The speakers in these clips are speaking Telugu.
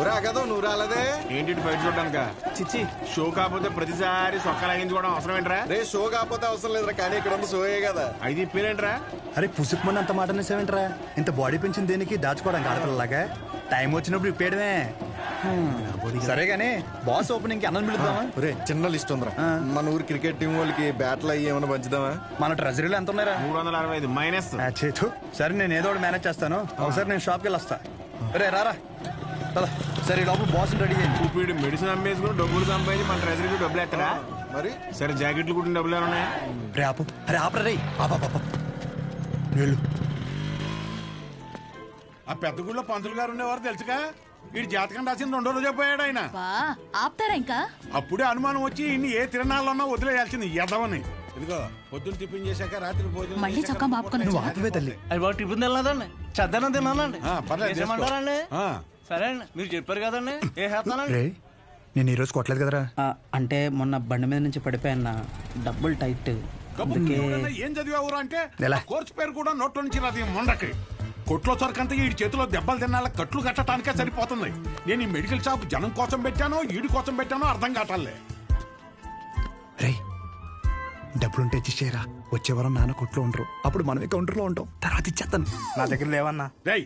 ఒరే కదా నువ్వు రాలేదే? ఏంటి బయట చూడడానిక? చిచ్చి. షో కాకపోతే ప్రతిసారి సొక్క లాగించుకోవడం అవసరం ఏంట్రా? రే షో కాకపోతే అవసరం లేదురా కానీ ఇక్కడ ఉన్న షోయే కదా. అయితే ఇప్పేరేంట్రా అరే పుసుకుమని అంత మాట అనేసేవేంట్రా? ఇంత బాడీ పెంచింది దేనికి దాచుకోవడానికి ఆడపిల్లలాగా? టైం వచ్చినప్పుడు ఇప్పేయడమే. సరే గానీ బాస్ ఓపెనింగ్కి అన్నం పిలుద్దామా ఒరే చిన్న లిస్ట్ ఉందిరా. మన ఊరు క్రికెట్ టీం వాళ్ళకి బ్యాట్లు అయ్యి ఏమైనా పంచుదామా? మన ట్రెజరీలో ఎంత ఉన్నారా మూడు వందల అరవై ఐదు మైనస్. చేతు. సరే నేను ఏదో ఒకటి మేనేజ్ చేస్తాను. ఒకసారి నేను షాప్కి వెళ్ళి వస్తా రే రారా. సరే ఈ లోపల బాస్ రెడీ చేయండి. ఇప్పుడు మెడిసిన్ అమ్మేసుకుని డబ్బులు సంపాదించి మన ట్రెజరీకి డబ్బులు ఎత్తరా మరి? సరే జాకెట్లు కుట్టిన డబ్బులు ఏమైనా ఉన్నాయా? రే ఆపు. అరే ఆపరా రే. వెళ్ళు. ఆ పెద్ద గుళ్ళో పంతులు గారు ఉండేవారు తెలుసుగా? వీడి జాతకం రాసింది రెండో రోజే పోయాడు ఆయన. ఆపుతారా ఇంకా? అప్పుడే అనుమానం వచ్చి ఇన్ని ఏ తిరణాలన్నా వదిలేయాల్సింది ఎదవని ఇదిగో పొద్దున్న టిఫిన్ చేశాక రాత్రి భోజనం మళ్ళీ చొక్కా మాపుకొని నువ్వు? ఆపవే తల్లి. అది బాగా టిఫిన్ తినలేదండి. చద్దనం తిన్నానండి ఆ, పర్లేదు. సరే అండి. మీరు చెప్పారు కదండి. ఏ రే నేను ఈరోజు కొట్టలేదు కదరా. ఆ, అంటే మొన్న బండి మీద నుంచి పడిపోయాన్న డబ్బులు టైట్. కబుర్లు అందుకే ఎవడన్నా ఏం చదివావురా అంటే? ఎలా? ఆ కోర్సు పేరు కూడా నోట్లో నుంచి రాదు ఈ మొండకి. కొట్లో సరికంతా ఈ చేతిలో దెబ్బలు తినాల కట్లు కట్టడానికే సరిపోతుంది. నేను ఈ మెడికల్ షాప్ జనం కోసం పెట్టానో ఈడి కోసం పెట్టానో అర్థం కావట్లే. రే డబ్బులుంటే ఇచ్చేయరా వచ్చే వారం నాన్న కొట్లో ఉండరు. అప్పుడు మనమే కౌంటర్లో ఉంటాం. తర్వాత ఇచ్చేస్తాను నా దగ్గర లేవన్నా. రేయ్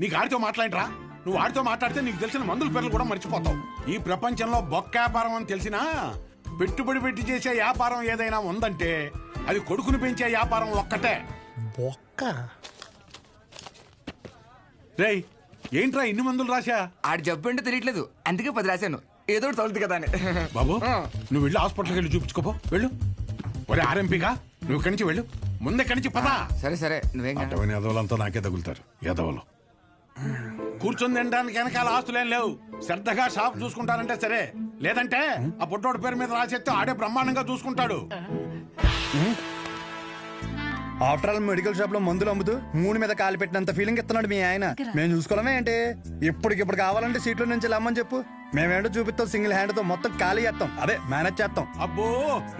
నీకు ఆడితో మాట్లాడరా? నువ్వు ఆడితో మాట్లాడితే నీకు తెలిసిన మందుల పేర్లు కూడా మర్చిపోతావు. ఈ ప్రపంచంలో బొక్క వ్యాపారం అని తెలిసినా పెట్టుబడి పెట్టి చేసే వ్యాపారం ఏదైనా ఉందంటే అది కొడుకుని పెంచే వ్యాపారం ఒక్కటే. బొక్క? రేయ్ ఏంట్రా ఇన్ని మందులు రాశా? ఆడి జబ్బు ఏంటో తెలియట్లేదు. అందుకే పది రాశాను. ఏదో ఒకటి తగులుతుంది కదా అని. బాబు నువ్వు వెళ్ళి హాస్పిటల్కి వెళ్ళి చూపించుకోపో. వెళ్ళు. ఒరే ఆర్ఎంపీగా నువ్వు ఇక్కడి నుంచి వెళ్ళు. ముందే ఇక్కడి నుంచి పదా. సరే సరే. నువ్వేం. అటవని ఎదవలంతా నాకే తగులుతారు. ఎదవలు కూర్చొని తినడానికి వెనకాల ఆస్తులేం లేవు. శ్రద్ధగా షాప్ చూసుకుంటారంటే సరే. లేదంటే ఆ పుట్టోడు పేరు మీద రాసేస్తే ఆడే బ్రహ్మాండంగా చూసుకుంటాడు. ఆఫ్టర్ ఆల్ మెడికల్ షాప్లో మందులు అమ్ముతూ మూడు మీద కాలు పెట్టినంత ఫీలింగ్ ఇస్తున్నాడు మీ ఆయన. మేము చూసుకోవడమే ఏంటి? ఇప్పటికిప్పుడు కావాలంటే సీట్లో నుంచి లమ్మని చెప్పు. మేమేంటో చూపిస్తాం సింగిల్ హ్యాండ్తో మొత్తం ఖాళీ చేస్తాం. అదే మేనేజ్ చేస్తాం. అబ్బో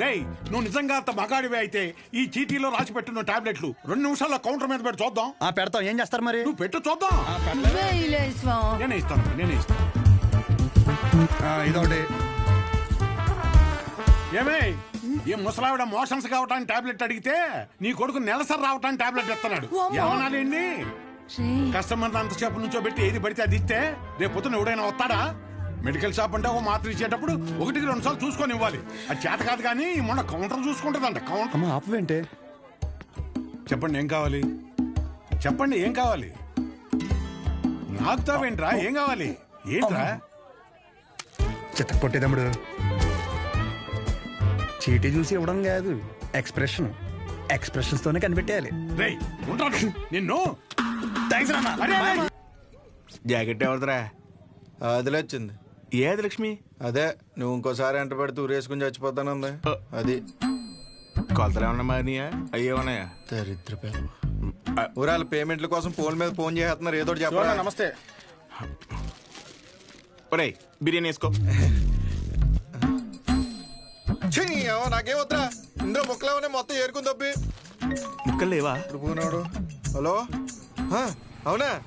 రేయ్ నువ్వు నిజంగా అంత మగాడివి అయితే ఈ చీటీలో రాసి పెట్టున్న టాబ్లెట్లు రెండు నిమిషాల్లో కౌంటర్ మీద పెట్టి చూద్దాం. ఆ పెడతాం. ఏం చేస్తారు మరి? నువ్వు పెట్టు చూద్దాం? నేనే ఇస్తాను నేనే ఇస్తాను. ఆ, ఇదొకటి. ఏమే ఈ ముసలావిడ మోషన్స్ కావటానికి టాబ్లెట్ అడిగితే నీ కొడుకు నెలసరి రావటానికి టాబ్లెట్ ఇస్తున్నాడు. ఏమనాలండి రేయ్, కస్టమర్ అంతసేపు నుంచో పెట్టి ఏది పడితే అది ఇస్తే రేపు పొద్దున ఎవడైనా వస్తాడా? మెడికల్ షాప్ అంటే ఒక మాత్ర ఇచ్చేటప్పుడు ఒకటికి రెండు సార్లు చూసుకొని ఇవ్వాలి. అది చేత కాదు కానీ మొన్న కౌంటర్ చూసుకుంటుందంట కౌంటర్. అమ్మ ఆపవేంటే చెప్పండి ఏం కావాలి? చెప్పండి ఏం కావాలి? నాకుతావేంట్రా ఏం కావాలి? ఏంట్రా? చిత్త కొట్టేదమ్ముడు చీటీ చూసి ఇవ్వడం కాదు ఎక్స్ప్రెషన్ ఎక్స్ప్రెషన్స్ తోనే కనిపెట్టేయాలి. రేయ్ ఉంటాడు నిన్ను. థ్యాంక్స్ అరే. జాకెట్ ఎవరిదిరా? అదిలే వచ్చింది ఏది లక్ష్మి? అదే నువ్వు ఇంకోసారి ఎంట పెడితే ఊరేసుకుని చచ్చిపోతానుంది. అది. కొలతలు ఏమన్నా మారినాయా? అయ్యే ఉన్నాయా దరిద్ర ఊరాల పేమెంట్ల కోసం ఫోన్ మీద ఫోన్ చేస్తున్నారు ఏదో చెప్పరా? నమస్తే. ఒరేయ్ బిర్యానీ వేసుకో. నాకేం వద్దురా. ఇందులో ముక్కలేమనే మొత్తం ఏరుకుని తప్పి. ముక్కలు లేవా? ఇప్పుడు హలో? హ, అవునా?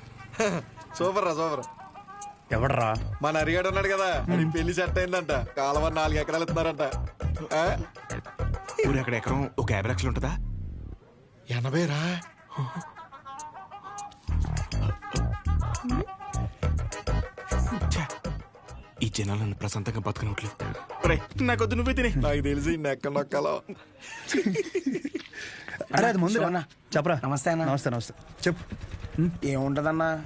సూపర్ రా సూపర్ ఎవడరా? మన అరిగాడు ఉన్నాడు కదా. అది పెళ్ళి సెట్ అయిందంట. కాలువ నాలుగు ఎకరాలు ఇస్తున్నారంట. ఆ? ఊరు అక్కడ ఎకరం? ఒక యాభై లక్షలు ఉంటుందా? ఎనభై రా ఛే, ఈ జనాలు నన్ను ప్రశాంతంగా బతకనట్లు ఒరేయ్ నాకొద్దు నువ్వే తినే. నాకు తెలిసి నెక్క నొక్కలో. అరే అది ముందు రా. చెప్పరా? నమస్తే అన్న. నమస్తే నమస్తే. చెప్పు. ఏముంటదన్నా?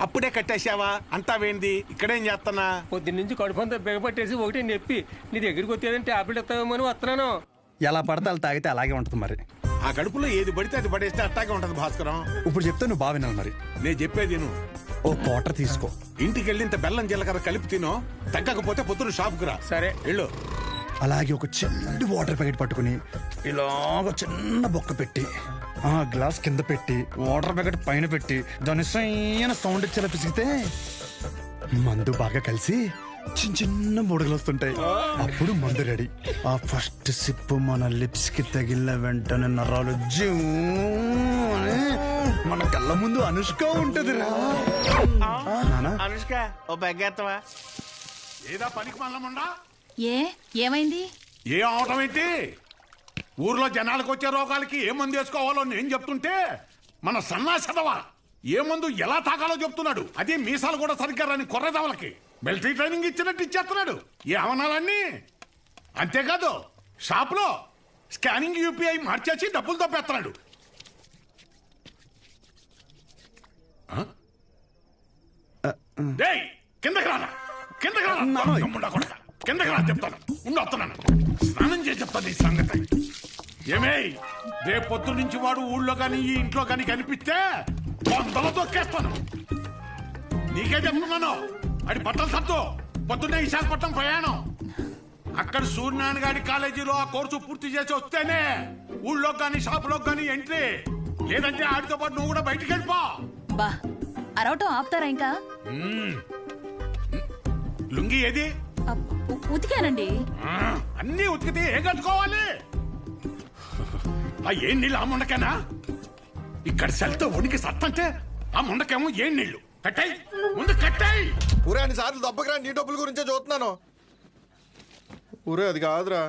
అప్పుడే కట్టేశావా? అంతా వేంది. ఇక్కడేం చేస్తానా పొద్దున్న నుంచి కడుపు అంతా బిగపట్టేసి ఒకటి నొప్పి. నీ దగ్గరికి వచ్చేదని టాబ్లెట్ ఇస్తావేమో అని వస్తున్నాను. ఎలా పడితే అలా తాగితే అలాగే ఉంటుంది మరి. ఆ కడుపులో ఏది పడితే అది పడేస్తే అట్టాగే ఉంటది భాస్కరం. ఇప్పుడు చెప్తే నువ్వు బాగా వినాలి మరి. నేను చెప్పేది నువ్వు ఓ క్వార్టర్ తీసుకో. ఇంటికి వెళ్ళి ఇంత బెల్లం జీలకర్ర కలిపి తినో తగ్గకపోతే పొద్దున షాప్కి రా. సరే. వెళ్ళు. అలాగే ఒక చిన్న వాటర్ ప్యాకెట్ పట్టుకుని ఇలాగ చిన్న బొక్క పెట్టి ఆ గ్లాస్ కింద పెట్టి వాటర్ ప్యాకెట్ పైన పెట్టి దాని సైన సౌండ్ ఇచ్చేలా పిసిగితే మందు బాగా కలిసి చిన్న చిన్న బుడగలు వస్తుంటాయి. అప్పుడు మందు రెడీ. ఆ ఫస్ట్ సిప్ మన లిప్స్కి తగిలిన వెంటనే నరాలు జూ అని మన కళ్ళ ముందు అనుష్క ఉంటదిరా. నానా? అనుష్క ఓ బెగ్గేత్తవా? ఏదా పనికి మల్లముండా ఏ ఏమైంది? ఏ అవటం ఏంటి? ఊర్లో జనాలకు వచ్చే రోగాలకి ఏ మందు వేసుకోవాలో నేను చెప్తుంటే మన సన్నాసదవా ఏ మందు ఎలా తాగాలో చెప్తున్నాడు. అదే మీసాలు కూడా సరిగ్గా రాని కొర్రదవలకి. మిలిటరీ ట్రైనింగ్ ఇచ్చినట్టు ఇచ్చేస్తున్నాడు. ఏ అవనాలన్నీ అంతేకాదు షాప్లో స్కానింగ్ యూపీఐ మార్చేసి డబ్బులు తప్పేస్తున్నాడు కిందకి రానా కిందకి రానా. కిందకి రా చెప్తాను. ఉండు వస్తున్నాను. స్నానం చేసి చెప్తాను ఈ సంగతి. ఏమే రేపు పొద్దు నుంచి వాడు ఊళ్ళో కానీ ఈ ఇంట్లో కానీ కనిపిస్తే వందలు తొక్కేస్తాను. నీకే చెప్తున్నాను అది బట్టలు సత్తు పొద్దున్నే విశాఖపట్నం ప్రయాణం. అక్కడ సూర్యనారాయణ గారి కాలేజీలో ఆ కోర్సు పూర్తి చేసి వస్తేనే ఊళ్ళో కానీ షాపులో కానీ ఎంట్రీ. లేదంటే ఆడితో పాటు నువ్వు కూడా బయటికి వెళ్ళిపో. బా అరవటం ఆపుతారా ఇంకా? లుంగి ఏది? ఉతికానండి. అన్నీ ఉతికితే ఏం కట్టుకోవాలి? ఆ ఏం నీళ్ళు ఆ ముండకేనా? ఇక్కడ సెల్తో ఉనికి సత్తంటే ఆ ముండకేమో ఏం నీళ్ళు కట్టాయి. ముందు కట్టాయి. ఊరే అన్ని సార్లు దెబ్బకి నీ డబ్బుల గురించే చూస్తున్నాను. ఊరే అది కాదురా.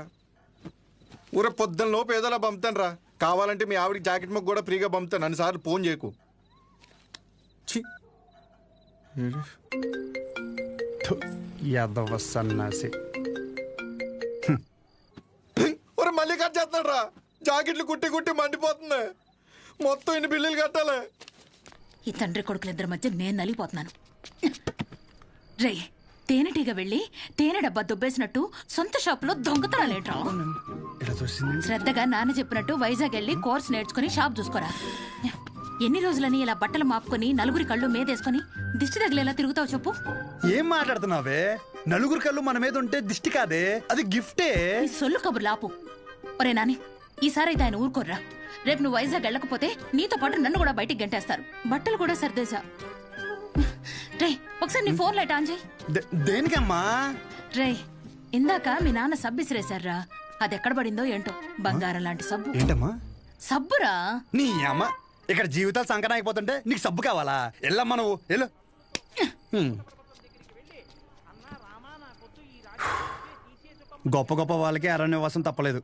ఊరే పొద్దున్న లోపు ఏదోలా పంపుతాను రా కావాలంటే మీ ఆవిడకి జాకెట్ మొక్క కూడా ఫ్రీగా పంపుతాను. అన్ని సార్లు ఫోన్ చేయకు. యాదవ సన్నాసి. ఒరే మళ్ళీ కట్ చేస్తున్నాడు రా జాకెట్లు కుట్టి కుట్టి మండిపోతుంది మొత్తం ఇన్ని బిల్లులు కట్టాలి. ఈ తండ్రి కొడుకులిద్దరి మధ్య నేను నలిగిపోతున్నాను. రే తేనెటీగ వెళ్ళి తేనె డబ్బా దుబ్బేసినట్టు సొంత షాపులో దొంగతనాలేట్రా శ్రద్ధగా నాన్న చెప్పినట్టు వైజాగ్ వెళ్ళి కోర్స్ నేర్చుకుని షాప్ చూసుకోరా. ఎన్ని రోజులని ఇలా బట్టలు మాపుకొని నలుగురి కళ్ళు మీదేసుకొని దిష్టి తగిలేలా తిరుగుతావు చెప్పు. ఏం మాట్లాడుతున్నావే? నలుగురు కళ్ళు మన మీద ఉంటే దిష్టి కాదే? అది గిఫ్టే? ఈ సొల్లు కబుర్లు ఆపు. ఒరే నాని ఈసారి అయితే ఆయన ఊరుకోర్రా. రేపు నువ్వు వైజాగ్ వెళ్ళకపోతే నీతో పాటు నన్ను కూడా బయటికి గంటేస్తారు. బట్టలు కూడా సర్దేశా. రే ఒకసారి నీ ఫోన్ లైట్ ఆన్ చేయి. దే- దేనికమ్మా? రే ఇందాక మీ నాన్న సబ్బు ఇసిరేశారా అది ఎక్కడ పడిందో ఏంటో. బంగారం లాంటి సబ్బు. ఏంటమ్మా? సబ్బురా? నీ అమ్మ? ఇక్కడ జీవితాలు సంకటం అయిపోతుంటే నీకు సబ్బు కావాలా? వెళ్ళమ్మా నువ్వు వెళ్ళు. గొప్ప గొప్ప వాళ్ళకి అరణ్యవాసం తప్పలేదు.